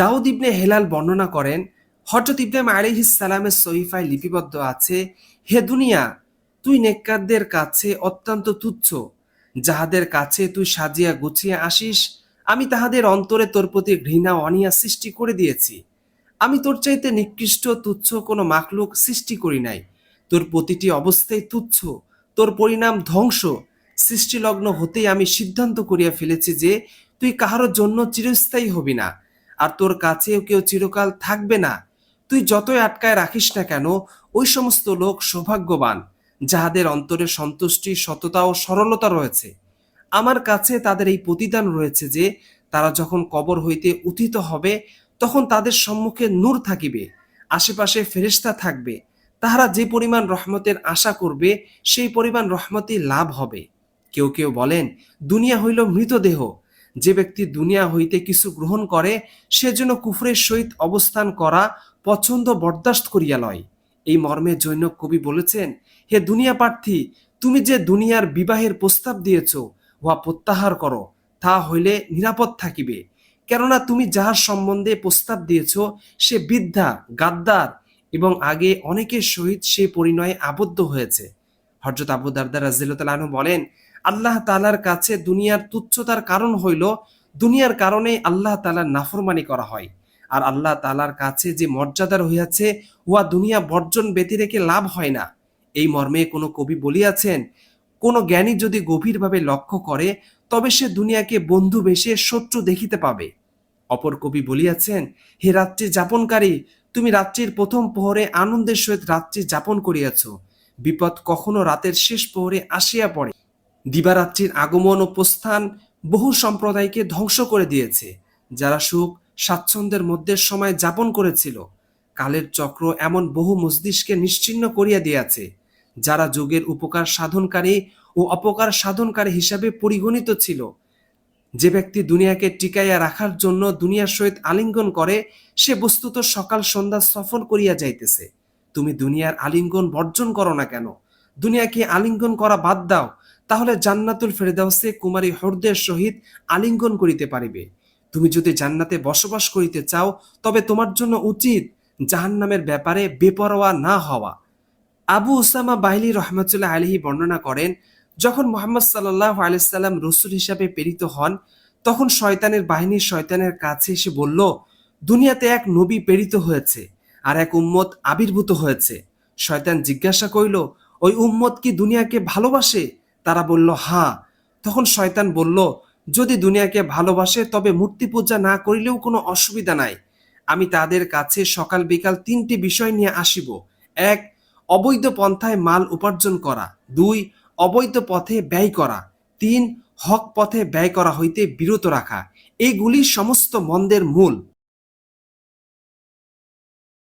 দাউদ ইবনে হেলাল বর্ণনা করেন হজরত ইব্রাহিম আলিহিস সালামের সহিফায় লিপিবদ্ধ আছে, হে দুনিয়া, তুই নেককারদের কাছে অত্যন্ত তুচ্ছ। যাহাদের কাছে তুই সাজিয়া গুছিয়ে আসিস, আমি তাহাদের অন্তরে তোর প্রতি ঘৃণা অনিয়া সৃষ্টি করে দিয়েছি। আমি তোর চাইতে নিকৃষ্ট, তুচ্ছ কোনো মাকলুক সৃষ্টি করি নাই। তোর প্রতিটি অবস্থায় তুচ্ছ, তোর পরিণাম ধ্বংস। সৃষ্টিলগ্ন হতেই আমি সিদ্ধান্ত করিয়া ফেলেছি যে, তুই কাহারও জন্য চিরস্থায়ী হবি না। আর তোর কাছেও কেউ চিরকাল থাকবে না। তুই যতই আটকায় রাখিস না কেন, ওই সমস্ত লোক সৌভাগ্যবান, যাহাদের অন্তরে সন্তুষ্টি, সততা ও সরলতা রয়েছে। আমার কাছে তাদের এই প্রতিদান রয়েছে যে, তারা যখন কবর হইতে উথিত হবে, তখন তাদের সম্মুখে নূর থাকিবে, আশেপাশে ফেরেশতা থাকবে, তাহারা যে পরিমাণ রহমতের আশা করবে, সেই পরিমাণ রহমতই লাভ হবে। কেউ কেউ বলেন, দুনিয়া হইল মৃতদেহ যে ব্যক্তি দুনিয়া হইতে কিছু গ্রহণ করে সেজন্য কুফরের সহিত অবস্থান করা পছন্দ বরদাস্ত করিয়া লয়। এই মর্মে জৈন কবি বলেছেন, হে দুনিয়া প্রার্থী তুমি যে দুনিয়ার বিবাহের প্রস্তাব দিয়েছ, উহা প্রত্যাহার করো, তা হইলে নিরাপদ থাকিবে। কেননা তুমি যাহার সম্বন্ধে প্রস্তাব দিয়েছ, সে বিদ্যা, গাদ্দার এবং আগে অনেকের সহিত সে পরিণয়ে আবদ্ধ হয়েছে। হজরত আবু দারদা রাজিল্লাহ বলেন আল্লাহ তালার কাছে দুনিয়ার তুচ্ছতার কারণ হইল, দুনিয়ার কারণে আল্লাহ তালার নাফরমানি করা হয়। আর আল্লাহ তালার কাছে যে মর্যাদার হইয়াছে উহা দুনিয়া বর্জন ব্যতি রেখে লাভ হয় না। এই মর্মে কোনো কবি বলিয়াছেন, কোনো জ্ঞানী যদি গভীরভাবে লক্ষ্য করে, তবে সে দুনিয়াকে বন্ধু বেশে শত্রু দেখিতে পাবে। অপর কবি বলিয়াছেন, হে রাত্রি যাপনকারী, তুমি রাত্রির প্রথম প্রহরে আনন্দের সহিত রাত্রি যাপন করিয়াছ। বিপদ কখনো রাতের শেষ প্রহরে আসিয়া পড়ে। দিবারাত্রির আগমন ও প্রস্থান বহু সম্প্রদায়কে ধ্বংস করে দিয়েছে, যারা সুখ, স্বাচ্ছন্দ্যের মধ্যে সময় যাপন করেছিল। কালের চক্র এমন বহু মস্তিষ্কে নিশ্চিন্ন করিয়া দিয়াছে, যারা যোগের উপকার সাধনকারী ও অপকার সাধনকারী হিসাবে পরিগণিত ছিল। যে ব্যক্তি দুনিয়াকে টিকাইয়া রাখার জন্য দুনিয়ার সহিত আলিঙ্গন করে, সে বস্তুত সকাল সন্ধ্যা সফল করিয়া যাইতেছে। তুমি দুনিয়ার আলিঙ্গন বর্জন করো না কেন? দুনিয়াকে আলিঙ্গন করা বাদ দাও তাহলে জান্নাতুল ফেরদাউসে কুমারী হরদের সহিত আলিঙ্গন করিতে পারিবে। তুমি যদি জান্নাতে বসবাস করিতে চাও, তবে তোমার জন্য উচিত জাহান্নামের ব্যাপারে বেপরোয়া না হওয়া। আবু উসামা বাহিলি রহমতুল্লাহ আলহি বর্ণনা করেন, যখন মোহাম্মদ সাল্লাহ আলাইসাল্লাম রসুল হিসাবে প্রেরিত হন, তখন শয়তানের বাহিনী শয়তানের কাছে এসে বলল, দুনিয়াতে এক নবী প্রেরিত হয়েছে আর এক উম্মত আবির্ভূত হয়েছে। শয়তান জিজ্ঞাসা করিল, ওই উম্মত কি দুনিয়াকে ভালোবাসে তারা বলল হ্যাঁ তখন শয়তান বলল, যদি দুনিয়াকে ভালোবাসে, তবে মূর্তি পূজা না করিলেও কোনো অসুবিধা নাই। আমি তাদের কাছে সকাল বিকাল তিনটি বিষয় নিয়ে আসিব। এক, অবৈধ পন্থায় মাল উপার্জন করা। দুই, অবৈধ পথে ব্যয় করা। তিন, হক পথে ব্যয় করা হইতে বিরত রাখা। এইগুলি সমস্ত মন্দের মূল।